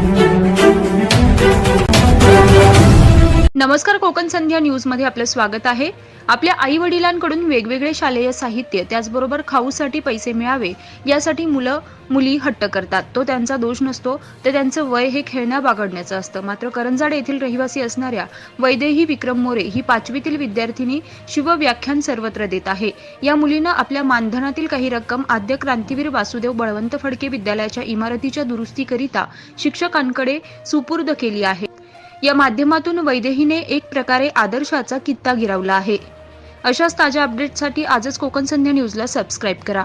Thank you. नमस्कार कोकण संध्या न्यूजमध्ये आपलं स्वागत आहे. आपल्या आई वडिलांकडून वेगवेगळे शालेय साहित्य त्याचबरोबर खाऊसाठी पैसे मिळावे यासाठी मुलं मुली हट्ट करतात. तो त्यांचा दोष नसतो तर त्यांचं वय हे खेळण्या बागडण्याचं असतं. मात्र करंजाड येथील रहिवासी असणाऱ्या वैदेही विक्रम मोरे ही पाचवीतील विद्यार्थिनी शिवव्याख्यान सर्वत्र देत आहे. या मुलीनं आपल्या मानधनातील काही रक्कम आद्य क्रांतीवीर वासुदेव बळवंत फडके विद्यालयाच्या इमारतीच्या दुरुस्तीकरिता शिक्षकांकडे सुपूर्द केली आहे. या माध्यमातून वैदेहीने एक प्रकारे आदर्शाचा कित्ता गिरवला आहे. अशाच ताज्या अपडेटसाठी आजच कोकण संध्या न्यूजला सबस्क्राईब करा.